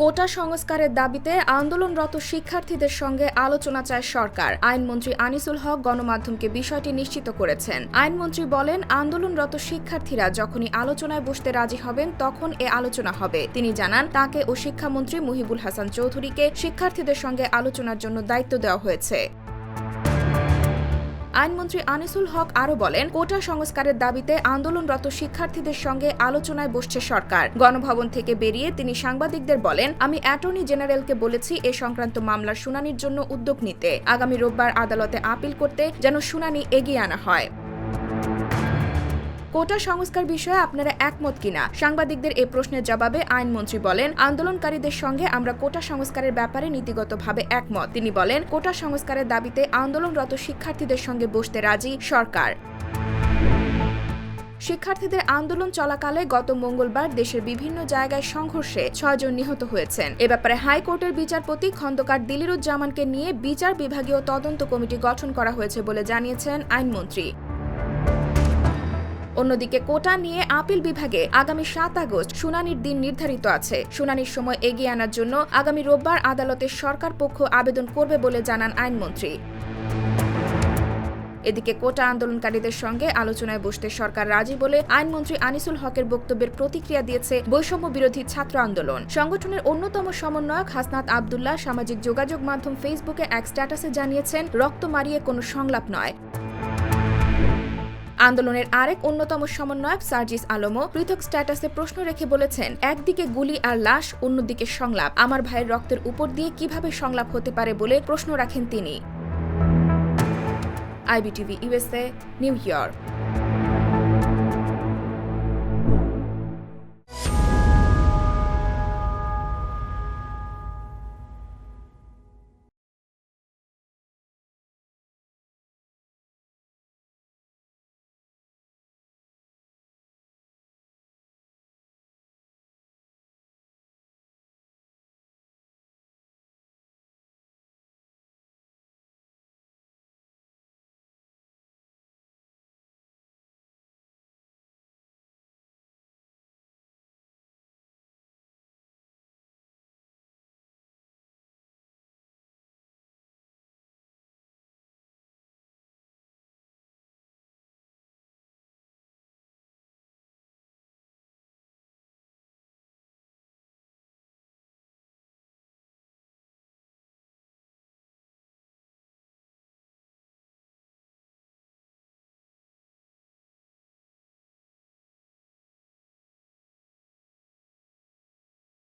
কোটা সংস্কারের দাবিতে আন্দোলনরত শিক্ষার্থীদের সঙ্গে আলোচনা চায় সরকার। আইনমন্ত্রী আনিসুল হক গণমাধ্যমকে বিষয়টি নিশ্চিত করেছেন। আইনমন্ত্রী বলেন, আন্দোলনরত শিক্ষার্থীরা যখনই আলোচনায় বসতে রাজি হবেন, তখন এ আলোচনা হবে। তিনি জানান, তাকে ও শিক্ষামন্ত্রী মুহিবুল হাসান চৌধুরীকে শিক্ষার্থীদের সঙ্গে আলোচনার জন্য দায়িত্ব দেওয়া হয়েছে। আইনমন্ত্রী আনিসুল হক আরও বলেন, কোটা সংস্কারের দাবিতে আন্দোলনরত শিক্ষার্থীদের সঙ্গে আলোচনায় বসছে সরকার। গণভবন থেকে বেরিয়ে তিনি সাংবাদিকদের বলেন, আমি অ্যাটর্নি জেনারেলকে বলেছি এ সংক্রান্ত মামলার শুনানির জন্য উদ্যোগ নিতে। আগামী রোববার আদালতে আপিল করতে যেন শুনানি এগিয়ে আনা হয়। কোটা সংস্কার বিষয়ে আপনারা একমত কিনা? সাংবাদিকদের এ প্রশ্নের জবাবে আইনমন্ত্রী বলেন, আন্দোলনকারীদের সঙ্গে আমরা কোটা সংস্কারের ব্যাপারে নীতিগতভাবে একমত। তিনি বলেন, কোটা সংস্কারের দাবিতে আন্দোলনরত শিক্ষার্থীদের সঙ্গে বসতে রাজি সরকার। শিক্ষার্থীদের আন্দোলন চলাকালে গত মঙ্গলবার দেশের বিভিন্ন জায়গায় সংঘর্ষে ছয়জন নিহত হয়েছেন। এ ব্যাপারে হাইকোর্টের বিচারপতি খন্দকার দিলিরুজ্জামানকে নিয়ে বিচার বিভাগীয় তদন্ত কমিটি গঠন করা হয়েছে বলে জানিয়েছেন আইনমন্ত্রী। অন্যদিকে কোটা নিয়ে আপিল বিভাগে আগামী সাত আগস্ট শুনানির দিন নির্ধারিত আছে। শুনানির সময় এগিয়ে আনার জন্য আগামী রোববার আদালতে সরকার পক্ষ আবেদন করবে বলে জানান আইনমন্ত্রী। এদিকে কোটা আন্দোলনকারীদের সঙ্গে আলোচনায় বসতে সরকার রাজি বলে আইনমন্ত্রী আনিসুল হকের বক্তব্যের প্রতিক্রিয়া দিয়েছে বৈষম্য বিরোধী ছাত্র আন্দোলন। সংগঠনের অন্যতম সমন্বয়ক হাসনাত আবদুল্লাহ সামাজিক যোগাযোগ মাধ্যম ফেসবুকে এক স্ট্যাটাসে জানিয়েছেন, রক্ত মারিয়ে কোনো সংলাপ নয়। আন্দোলনের আরেক অন্যতম সমন্বয়ক সার্জিস আলমও পৃথক স্ট্যাটাসে প্রশ্ন রেখে বলেছেন, একদিকে গুলি আর লাশ, অন্যদিকে সংলাপ। আমার ভাইয়ের রক্তের উপর দিয়ে কীভাবে সংলাপ হতে পারে বলে প্রশ্ন রাখেন তিনি। IBTV USA New York.